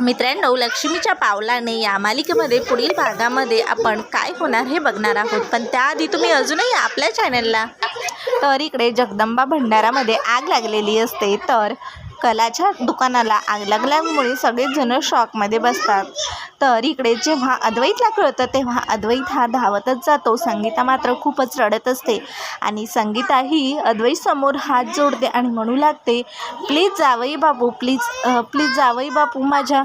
मित्रांनो लक्ष्मीच्या पावलाने या मालिकेमध्ये पुढील भागामध्ये आपण काय होणार हे बघणार आहोत. पण त्याआधी तुम्ही अजूनही आपल्या चॅनलला तर इकडे जगदंबा भंडारामध्ये आग लागलेली असते. तर कलाच्या दुकानाला आग लागल्यामुळे सगळेजण शॉकमध्ये बसतात. तर इकडे जेव्हा अद्वैतला कळतं तेव्हा अद्वैत हा धावतच जातो. संगीता मात्र खूपच रडत असते. आणि संगीता ही अद्वैत समोर हात जोडते आणि म्हणू लागते प्लीज जावई बापू प्लीज प्लीज जावई बापू माझ्या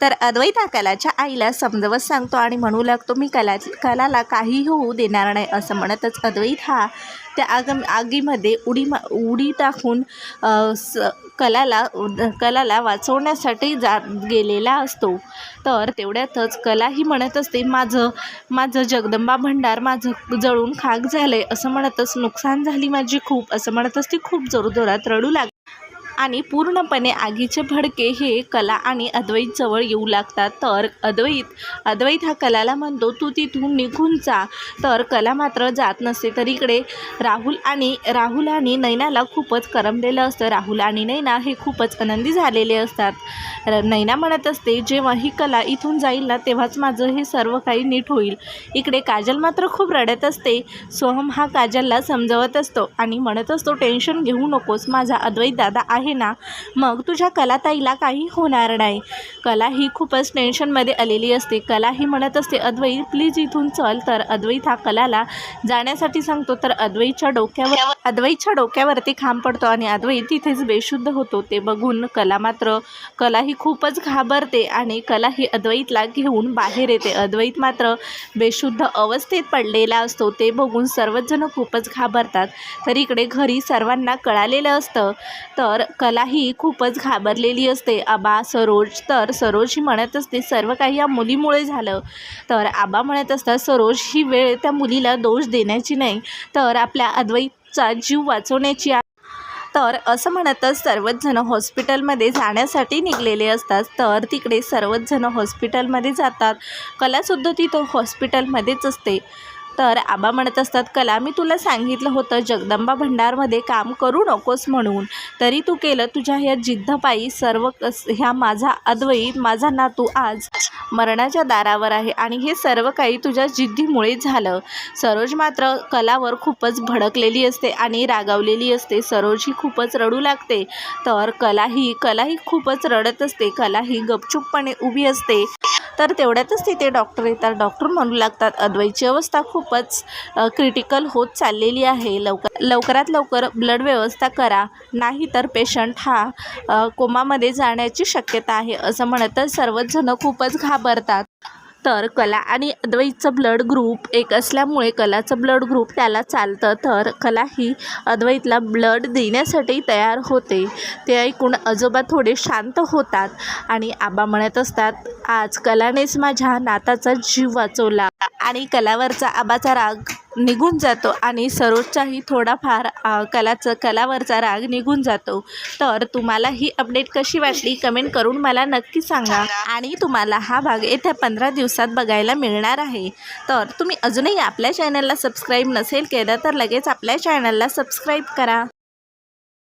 तर अद्वैत हा कलाच्या आईला समजवत सांगतो आणि म्हणू लागतो मी कला कलाला काहीही होऊ देणार नाही असं म्हणतच अद्वैत हा त्या आग आगीमध्ये उडी मा उडी टाकून स कलाला कलाला वाचवण्यासाठी जा गेलेला असतो. तर तेवढ्यातच कलाही म्हणत असते माझं माझं जगदंबा भंडार माझं जळून खाक झालं आहे असं म्हणतच नुकसान झाली माझी खूप असं म्हणतच ती खूप जोरजोरात रडू लाग आणि पूर्णपणे आगीचे भडके हे कला आणि अद्वैत जवळ येऊ लागतात. तर अद्वैत अद्वैत हा कलाला म्हणतो तू तिथून निघून जा. तर कला मात्र जात नसते. तर इकडे राहुल आणि राहुल आणि नैनाला खूपच करमलेलं असतं. राहुल आणि नैना हे खूपच आनंदी झालेले असतात. र- नैना म्हणत असते जेव्हा ही कला इथून जाईल ना तेव्हाच माझं हे सर्व काही नीट होईल. इकडे काजल मात्र खूप रडत असते. सोहम हा काजलला समजवत असतो आणि म्हणत असतो टेन्शन घेऊ नकोस. माझा अद्वैत दादा आहे ना मग तुझ्या कलाताईला काही होणार नाही. कला ही खूपच टेन्शनमध्ये आलेली असते. कला ही म्हणत असते अद्वैत प्लीज इथून चल. तर अद्वैत हा कलाला जाण्यासाठी सांगतो. तर अद्वैतच्या डोक्यावर अद्वैतच्या डोक्यावरती खांब पडतो आणि अद्वैत तिथेच बेशुद्ध होतो. ते बघून कला मात्र कला ही खूपच घाबरते आणि कला ही अद्वैतला घेऊन बाहेर येते. अद्वैत मात्र बेशुद्ध अवस्थेत पडलेला असतो. ते बघून सर्वच जण खूपच घाबरतात. तर इकडे घरी सर्वांना कळालेलं असतं. तर कला ही खूपच घाबरलेली असते. आबा सरोज तर सरोज ही म्हणत असते सर्व काही या मुलीमुळे झालं. तर आबा म्हणत असतात सरोज ही वेळ त्या मुलीला दोष देण्याची नाही तर आपल्या अद्वैतचा जीव वाचवण्याची तर असं म्हणतच सर्वच जण हॉस्पिटलमध्ये जाण्यासाठी निघलेले असतात. तर तिकडे सर्वच जण हॉस्पिटलमध्ये जातात. कलासुद्धा तिथं हॉस्पिटलमध्येच असते. तर आबा म्हणत असतात कला मी तुला सांगितलं होतं जगदंबा भंडारमध्ये काम करू नकोस म्हणून. तरी तू केलं तुझ्या ह्या जिद्दपायी सर्व कस ह्या माझा अद्वैत माझा नातू आज मरणाच्या दारावर आहे आणि हे सर्व काही तुझ्या जिद्दीमुळे झालं. सरोज मात्र कलावर खूपच भडकलेली असते आणि रागावलेली असते. सरोज ही खूपच रडू लागते. तर कला ही कला ही खूपच रडत असते. कला ही गपचूपपणे उभी असते. तर तेवढ्यातच तिथे डॉक्टर येतात. डॉक्टर म्हणू लागतात अद्वैची अवस्था खूपच क्रिटिकल होत चाललेली आहे. लवकर लवकरात लवकर ब्लड व्यवस्था करा. नाही तर पेशंट हा कोमामध्ये जाण्याची शक्यता आहे. असं म्हणतच सर्वच जण खूपच घाबरतात. तर कला आणि अद्वैतचं ब्लड ग्रुप एक असल्यामुळे कलाचं ब्लड ग्रुप त्याला चालतं. तर कला ही अद्वैतला ब्लड देण्यासाठी तयार होते. ते ऐकून आजोबा थोडे शांत होतात आणि आबा म्हणत असतात आज कलानेच माझ्या नाताचा जीव वाचवला आणि कलावरचा आबाचा राग निघून जातो आणि सरोजचाही थोडाफार कलाचं कलावरचा राग निघून जातो. तर तुम्हाला ही अपडेट कशी वाटली कमेंट करून मला नक्की सांगा आणि तुम्हाला हा भाग येत्या पंधरा दिवसात बघायला मिळणार आहे. तर तुम्ही अजूनही आपल्या चॅनलला सबस्क्राईब नसेल केलं तर लगेच आपल्या चॅनलला सबस्क्राईब करा.